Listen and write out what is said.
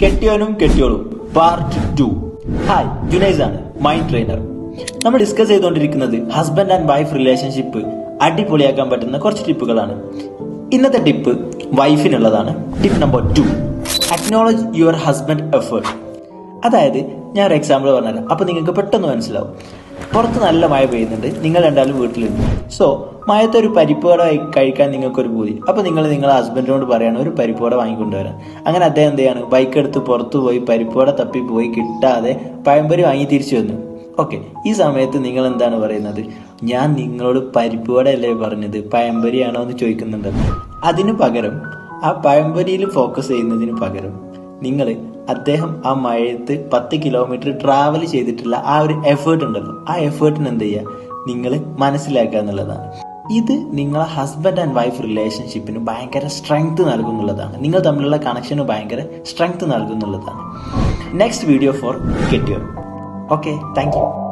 കെട്ടിയോനും കെട്ടിയോളും part two hi Junais ആണ് mind trainer നമ്മൾ discuss ചെയ്തുകൊണ്ടിരിക്കുന്നത് ഹസ്ബൻഡ് ആൻഡ് വൈഫ് റിലേഷൻഷിപ്പ് അടിപൊളിയാക്കാൻ പറ്റുന്ന കുറച്ച് ടിപ്പുകളാണ് ഇന്നത്തെ tip വൈഫിനുള്ളതാണ് tip number two acknowledge your husband effort അതായത് ഞാൻ ഒരു എക്സാമ്പിൾ പറഞ്ഞുതരാം. അപ്പൊ നിങ്ങൾക്ക് പെട്ടെന്ന് മനസ്സിലാവും. പുറത്ത് നല്ല മഴ പെയ്യുന്നുണ്ട്. നിങ്ങൾ രണ്ടാളും വീട്ടിലുണ്ട് സോ മഴത്തെ ഒരു പരിപ്പുവട കഴിക്കാൻ നിങ്ങൾക്കൊരു പൂതി. അപ്പൊ നിങ്ങൾ നിങ്ങളെ ഹസ്ബൻഡിനോട് പറയാണ് ഒരു പരിപ്പുവട വാങ്ങിക്കൊണ്ടുവരാൻ. അങ്ങനെ അദ്ദേഹം എന്ത് ചെയ്യാണ്? ബൈക്ക് എടുത്ത് പുറത്തു പോയി പരിപ്പുവട തപ്പി പോയി കിട്ടാതെ പഴംപൊരി വാങ്ങി തിരിച്ചു വന്നു. ഓക്കെ ഈ സമയത്ത് നിങ്ങൾ എന്താണ് പറയുന്നത്? ഞാൻ നിങ്ങളോട് പരിപ്പുവട അല്ലേ പറഞ്ഞത്? പഴംപൊരിയാണോ? എന്ന് ചോദിക്കുന്നുണ്ടെന്ന് അതിനു പകരം ആ പഴംപൊരിയിൽ ഫോക്കസ് ചെയ്യുന്നതിന് പകരം നിങ്ങൾ അദ്ദേഹം ആ മഴയത്ത് പത്ത് കിലോമീറ്റർ ട്രാവൽ ചെയ്തിട്ടുള്ള ആ ഒരു എഫേർട്ട് ഉണ്ടല്ലോ. ആ എഫേർട്ടിന് എന്ത് ചെയ്യുക നിങ്ങൾ മനസ്സിലാക്കുക എന്നുള്ളതാണ്. ഇത് നിങ്ങളെ ഹസ്ബൻഡ് ആൻഡ് വൈഫ് റിലേഷൻഷിപ്പിന് ഭയങ്കര സ്ട്രെങ്ത് നൽകുന്നുള്ളതാണ്. നിങ്ങൾ തമ്മിലുള്ള കണക്ഷന് ഭയങ്കര സ്ട്രെങ്ത് നൽകുന്നുള്ളതാണ്. നെക്സ്റ്റ് വീഡിയോ ഫോർ കെട്ടിയോ ഓക്കെ താങ്ക് യു